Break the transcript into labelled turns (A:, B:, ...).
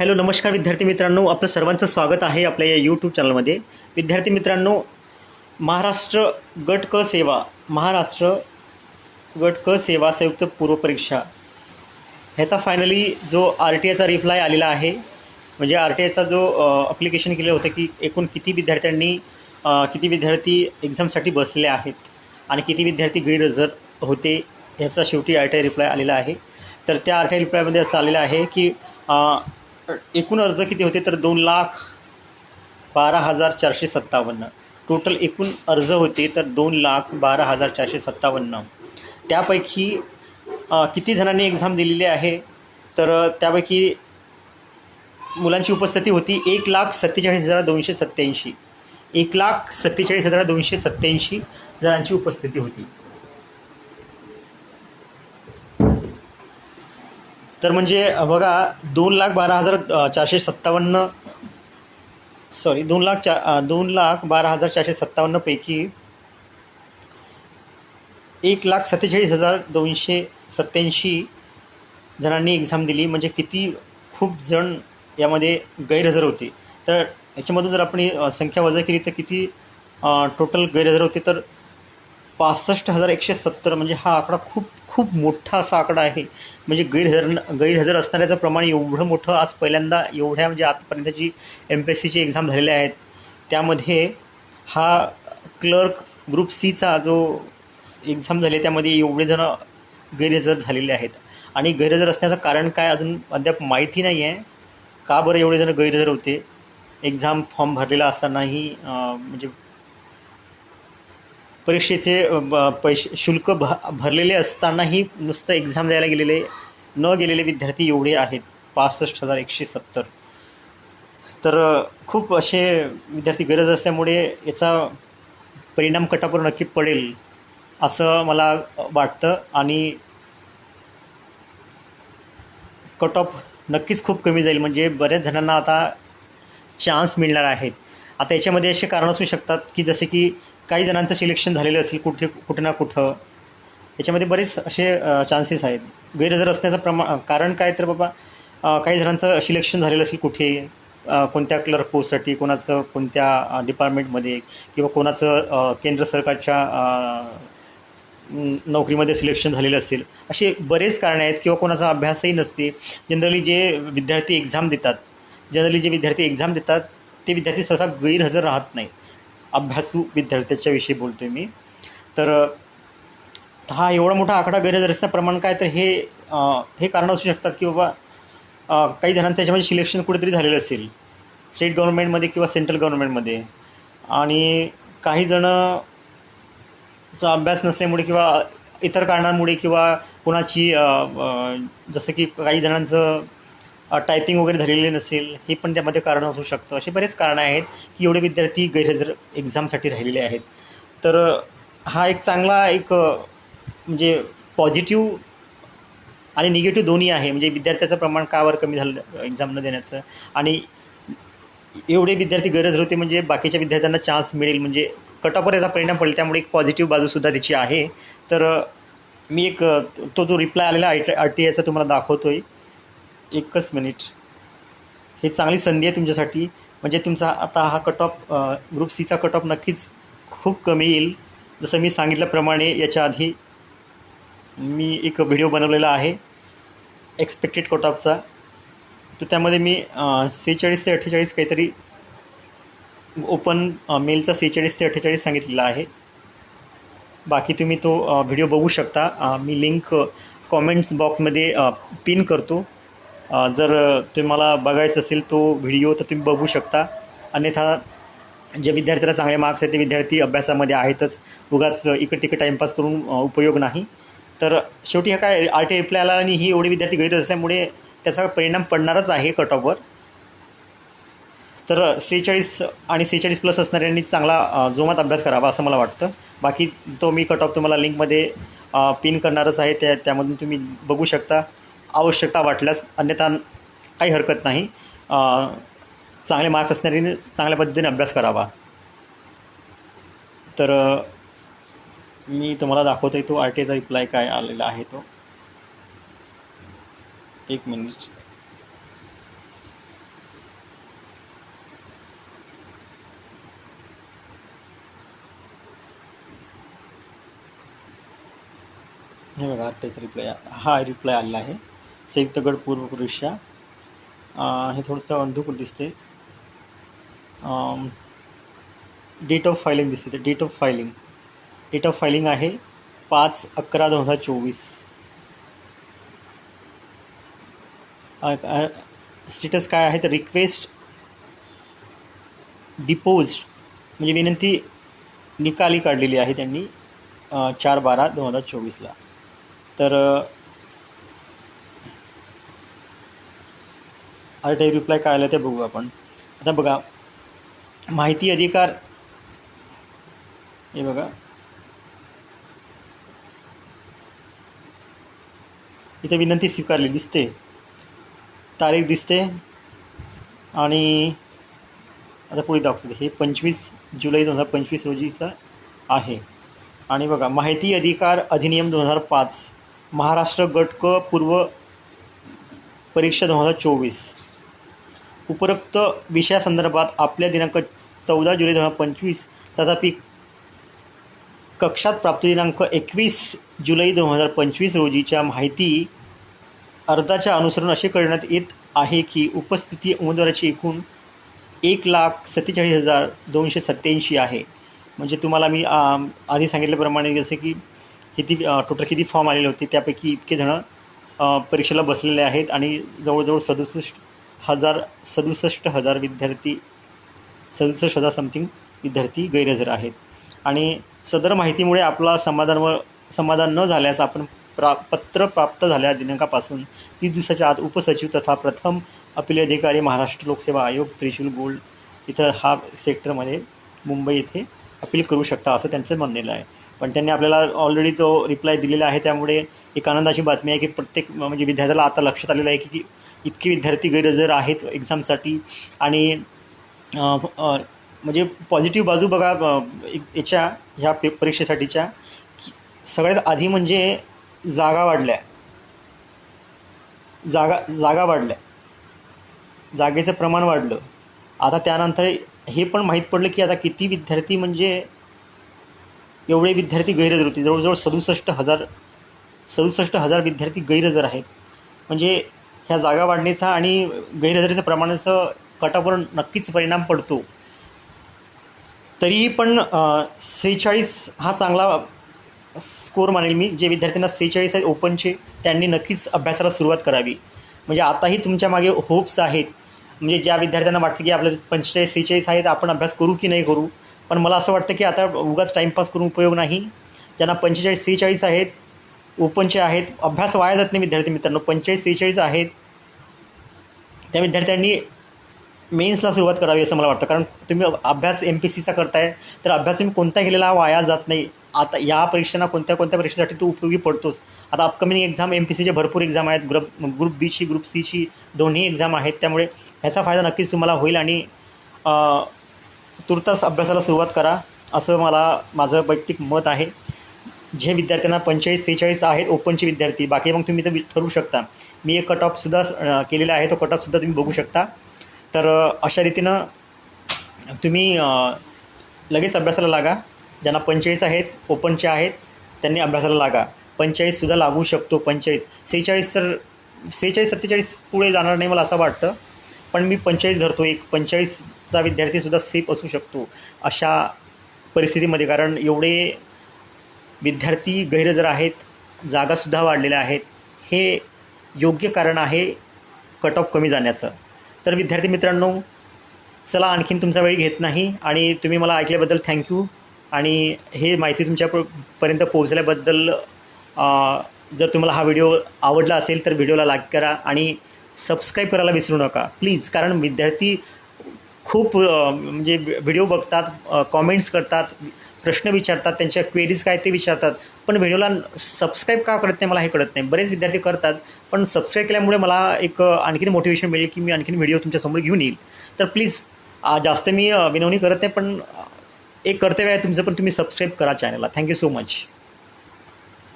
A: Hello नमस्कार विद्यार्थी मित्रांनो. आपलं सर्वांचं स्वागत आहे आपल्या या यूट्यूब चॅनलमध्ये विद्यार्थी मित्रांनो महाराष्ट्र गट क सेवा महाराष्ट्र गट क सेवा संयुक्त पूर्वपरीक्षा ह्याचा फायनली जो आर टी आयचा रिप्लाय आलेला आहे म्हणजे आर टी आयचा जो अप्लिकेशन केलं होतं की एकूण किती विद्यार्थ्यांनी किती विद्यार्थी एक्झामसाठी बसले आहेत आणि किती विद्यार्थी गैरहजर होते ह्याचा शेवटी आर टी आय रिप्लाय आलेला आहे. तर त्या आर टी आय रिप्लायमध्ये असं आलेलं आहे की एकूण अर्ज किती होते? तर दोन लाख बारा हजार चारशे सत्तावन्न. टोटल एकूण अर्ज होते तर दोन लाख बारा हजार चारशे सत्तावन्न. त्यापैकी किती जणांनी एक्झाम दिलेली आहे? तर त्यापैकी मुलांची उपस्थिती होती एक लाख सत्तेचाळीस हजार दोनशे सत्त्याऐंशी. एक लाख सत्तेचाळीस हजार दोनशे सत्त्याऐंशी जणांची उपस्थिती होती. तर म्हणजे बघा दोन लाख बारा हजार चारशे सत्तावन्न सॉरी दोन लाख चा दोन लाख बारा हजार चारशे सत्तावन्नपैकी एक लाख सत्तेचाळीस हजार दोनशे सत्त्याऐंशी जणांनी एक्झाम दिली. म्हणजे किती खूप जण यामध्ये गैरहजर होते. तर याच्यामधून जर आपण संख्या वजा केली तर किती टोटल गैरहजर होते? तर पासष्ट हजार एकशे सत्तर म्हणजे हा आकडा खूप खूप मोठा असा आकडा आहे. म्हणजे गैरहजर गैरहजर असणाऱ्याचं प्रमाण एवढं मोठं आज पहिल्यांदा एवढ्या म्हणजे आतापर्यंतची एम पी एस सीची एक्झाम झालेल्या आहेत. त्यामध्ये हा क्लर्क ग्रुप सीचा जो एक्झाम झाली त्यामध्ये एवढे जण गैरहजर झालेले आहेत. आणि गैरहजर असण्याचं कारण काय अजून अद्याप माहिती नाही आहे. का बरं एवढे जण गैरहजर होते? एक्झाम फॉर्म भरलेला असतानाही म्हणजे परीक्षेचे ब- पैसे शुल्क भ भरलेले असतानाही नुसतं एक्झाम द्यायला गेलेले न गेलेले विद्यार्थी एवढे आहेत. पासष्ट हजार एकशे सत्तर. तर खूप असे विद्यार्थी गरज असल्यामुळे याचा परिणाम कटापर नक्की पडेल असं मला वाटतं. आणि कट ऑफ नक्कीच खूप कमी जाईल. म्हणजे बऱ्याच जणांना आता चान्स मिळणार आहेत. आता याच्यामध्ये असे कारण असू शकतात की जसे की काही जणांचं सिलेक्शन झालेलं असेल कुठे कुठं ना कुठं याच्यामध्ये बरेच असे चान्सेस आहेत. गैरहजर असण्याचं प्रमा कारण काय तर बाबा काही जणांचं सिलेक्शन झालेलं असेल कुठे कोणत्या क्लर्क पोस्टसाठी कोणाचं कोणत्या डिपार्टमेंटमध्ये किंवा कोणाचं केंद्र सरकारच्या नोकरीमध्ये सिलेक्शन झालेलं असेल असे बरेच कारणं आहेत किंवा कोणाचा अभ्यासही नसते. जनरली जे विद्यार्थी एक्झाम देतात जनरली जे विद्यार्थी एक्झाम देतात ते विद्यार्थी सहसा गैरहजर राहत नाही अभ्यासू विद्यार्थ्याच्या विषयी बोलतो आहे मी. तर हा एवढा मोठा आकडा गैरहजर असण्याचं प्रमाण काय? तर हे हे कारण असू शकतात की बाबा काही जणांचं त्याच्यामध्ये सिलेक्शन कुठेतरी झालेलं असेल. स्टेट गव्हर्नमेंटमध्ये किंवा सेंट्रल गव्हर्नमेंटमध्ये. आणि काही जणं चा अभ्यास नसल्यामुळे किंवा इतर कारणांमुळे किंवा कोणाची जसं की काही जणांचं टायपिंग वगैरे झालेली नसेल हे पण त्यामध्ये कारण असू शकतं. असे बरेच कारणं आहेत की एवढे विद्यार्थी गैरहजर एक्झामसाठी राहिलेले आहेत. तर हा एक चांगला एक म्हणजे पॉझिटिव्ह आणि निगेटिव्ह दोन्ही आहे. म्हणजे विद्यार्थ्याचं प्रमाण का कमी झालं एक्झाम न देण्याचं? आणि एवढे विद्यार्थी गरज होते म्हणजे बाकीच्या विद्यार्थ्यांना चान्स मिळेल. म्हणजे कटॉपवर याचा परिणाम पडेल त्यामुळे एक पॉझिटिव्ह बाजूसुद्धा त्याची आहे. तर मी एक तो जो रिप्लाय आलेला आय टी आर टी आयचा तुम्हाला दाखवतो आहे एकच मिनिट. हे चांगली संधी आहे तुमच्यासाठी. म्हणजे तुमचा आता हा कट ऑफ ग्रुप सीचा कट ऑफ नक्कीच खूप कमी येईल. जसं मी सांगितल्याप्रमाणे याच्या आधी मी एक व्हिडिओ बनवलेला आहे एक्सपेक्टेड कट ऑफचा तर त्यामध्ये मी सेहेचाळीस ते अठ्ठेचाळीस काहीतरी ओपन मेलचा सेहेचाळीस ते अठ्ठेचाळीस सांगितलेला आहे. बाकी तुम्ही तो व्हिडिओ बघू शकता. मी लिंक कॉमेंट्स बॉक्समध्ये पिन करतो. जर तुम्हाला बघायचं असेल तो व्हिडिओ तर तुम्ही बघू शकता. अन्यथा जे विद्यार्थ्याला चांगले मार्क्स आहेत ते विद्यार्थी अभ्यासामध्ये आहेतच. उगाच इकडे तिकडे टाईमपास करून उपयोग नाही. तर शेवटी हा काय आर टी रिप्लायला आणि ही एवढे विद्यार्थी गैर असल्यामुळे त्याचा परिणाम पडणारच आहे कट ऑफवर तर सेहेचाळीस आणि सेहेचाळीस प्लस असणाऱ्यांनी चांगला जोमात अभ्यास करावा असं मला वाटतं. बाकी तो मी कट ऑफ तुम्हाला लिंकमध्ये पिन करणारच आहे. त्या त्यामधून तुम्ही बघू शकता. आवश्यकता वाटल्यास अन्यथा काही हरकत नाही. चांगले मार्क्स असणाऱ्याने चांगल्या पद्धतीने अभ्यास करावा. तर मी तुम्हाला दाखवतो आहे तो आर टी रिप्लाय काय आलेला आहे तो. एक मिनिट हे बघा आर टी रिप्लाय हा रिप्लाय आलेला आहे. संयुक्त गड पूर्व परीक्षा हे थोडंसं अंधुकून दिसते डेट ऑफ फायलिंग दिसते date of filing date of filing आहे पाच अकरा दोन हजार चोवीस. स्टेटस काय आहे? तर रिक्वेस्ट डिपोज म्हणजे विनंती निकाली काढलेली आहे त्यांनी चार बारा दोन हजार चोवीसला. तर आता ते रिप्लाय काय आलं ते बघू आपण. आता बघा माहिती अधिकार हे बघा. इथे विनंती स्वीकारली दिसते. तारीख दिसते. आणि आता पुढे दाखवते. हे पंचवीस जुलै दोन हजार पंचवीस रोजीचं आहे. आणि बघा माहिती अधिकार अधिनियम दोन हजार पाच महाराष्ट्र गट क पूर्व परीक्षा दोन हजार चोवीस. उपरोक्त विषयासंदर्भात आपल्या दिनांक चौदा जुलै दोन हजार पंचवीस तथापि कक्षात प्राप्त दिनांक एकवीस जुलै दोन हजार पंचवीस रोजीच्या माहिती अर्जाच्या अनुसरून असे करण्यात येत आहे की उपस्थिती उमेदवाराची एकूण एक लाख सत्तेचाळीस हजार दोनशे सत्त्याऐंशी आहे. म्हणजे तुम्हाला मी आधी सांगितल्याप्रमाणे जसे की किती टोटल किती फॉर्म आलेले होते त्यापैकी इतके जणं परीक्षेला बसलेले आहेत आणि जवळजवळ सदुसष्ट हजार सदुसष्ट हजार विद्यार्थी सदुसष्ट हजार समथिंग विद्यार्थी गैरहजर आहेत. आणि सदर माहितीमुळे आपला समाधान व समाधान न झाल्यास आपण प्रा पत्र प्राप्त झाल्या दिनांकापासून तीस दिवसाच्या आत उपसचिव तथा प्रथम अपील अधिकारी महाराष्ट्र लोकसेवा आयोग त्रिशूल गोल्ड इथं हा सेक्टरमध्ये मुंबई येथे अपील करू शकता असं त्यांचं म्हणलेलं आहे. पण त्यांनी आपल्याला ऑलरेडी तो रिप्लाय दिलेला आहे. त्यामुळे एक आनंदाची बातमी आहे की प्रत्येक म्हणजे विद्यार्थ्याला आता लक्षात आलेलं आहे की की इतके विद्यार्थी गैरहजर आहेत एक्झामसाठी. आणि म्हणजे पॉझिटिव्ह बाजू बघा याच्या ह्या पे परीक्षेसाठीच्या सगळ्यात आधी म्हणजे जागा वाढल्या. जागा जागा वाढल्या. जागेचं प्रमाण वाढलं. आता त्यानंतर हे पण माहीत पडलं की आता किती विद्यार्थी म्हणजे एवढे विद्यार्थी गैरहजर होते. जवळजवळ सदुसष्ट हजार सदुसष्ट हजार विद्यार्थी गैरहजर आहेत. म्हणजे ह्या जागा वाढण्याचा आणि गैरहजेरीचं प्रमाणाचं कटावर नक्कीच परिणाम पडतो. तरीही पण सेहेचाळीस हा चांगला स्कोर मानेल मी. जे विद्यार्थ्यांना सेहेचाळीस आहेत ओपनचे त्यांनी नक्कीच अभ्यासाला सुरुवात करावी. म्हणजे आताही तुमच्या मागे होप्स आहेत. म्हणजे ज्या विद्यार्थ्यांना वाटतं की आपलं पंचेचाळीस सेहेचाळीस आहेत आपण अभ्यास करू की नाही करू? पण मला असं वाटतं की आता उगाच टाईमपास करून उपयोग नाही. ज्यांना पंचेचाळीस सेहेचाळीस आहेत ओपनचे आहेत अभ्यास वाया जात नाही विद्यार्थी मित्रांनो. पंचेचाळीस सेहेचाळीस आहेत त्या विद्यार्थ्यांनी मेन्सला सुरुवात करावी असं मला वाटतं. कारण तुम्ही अभ्यास एम पी सीचा करताय तर अभ्यास तुम्ही कोणता केलेला वाया जात नाही. आता या परीक्षांना कोणत्या कोणत्या परीक्षेसाठी तो उपयोगी पडतोच आता अपकमिंग एक्झाम एम पी सीचे भरपूर एक्झाम आहेत. ग्रुप ग्रुप बीची ग्रुप सीची दोन्ही एक्झाम आहेत. त्यामुळे ह्याचा फायदा नक्कीच तुम्हाला होईल आणि तुर्तास अभ्यासाला सुरुवात करा असं मला माझं वैयक्तिक मत आहे. जे विद्यार्थ्यांना पंचेचाळीस सेहेचाळीस आहेत ओपनचे विद्यार्थी. बाकी मग तुम्ही तर ठरवू शकता. मी एक कट ऑफसुद्धा केलेला आहे. तो कट ऑफसुद्धा तुम्ही बघू शकता. तर अशा रीतीनं तुम्ही लगेच अभ्यासाला लागा. ज्यांना पंचेचाळीस आहेत ओपनचे आहेत त्यांनी अभ्यासाला लागा. पंचेचाळीससुद्धा लागू शकतो पंचेचाळीस. सेहेचाळीस तर सेहेचाळीस सत्तेचाळीस पुढे जाणार नाही मला असं वाटतं. पण मी पंचेचाळीस धरतो. एक पंचेचाळीसचा विद्यार्थीसुद्धा सेफ असू शकतो अशा परिस्थितीमध्ये. कारण एवढे विद्यार्थी गैरहजर आहेत जागासुद्धा वाढलेल्या आहेत. हे योग्य कारण आहे कट ऑफ कमी जाण्याचं. तर विद्यार्थी मित्रांनो चला आणखीन तुमचा वेळ घेत नाही आणि तुम्ही मला ऐकल्याबद्दल थँक्यू आणि हे माहिती तुमच्यापर्यंत पोहोचल्याबद्दल जर तुम्हाला हा व्हिडिओ आवडला असेल तर व्हिडिओला लाईक करा आणि सबस्क्राईब करायला विसरू नका. प्लीज कारण विद्यार्थी खूप म्हणजे व्हिडिओ बघतात कॉमेंट्स करतात प्रश्न विचारतात त्यांच्या क्वेरीज काय ते विचारतात. पण व्हिडिओला सबस्क्राईब का करत नाही मला हे कळत नाही. बरेच विद्यार्थी करतात पण सबस्क्राईब केल्यामुळे मला एक आणखीन मोटिवेशन मिळेल की मी आणखीन व्हिडिओ तुमच्यासमोर घेऊन येईल. तर प्लीज जास्त मी विनवणी करत नाही पण एक कर्तव्य आहे तुमचं पण तुम्ही सबस्क्राईब करा चॅनलला थँक्यू सो मच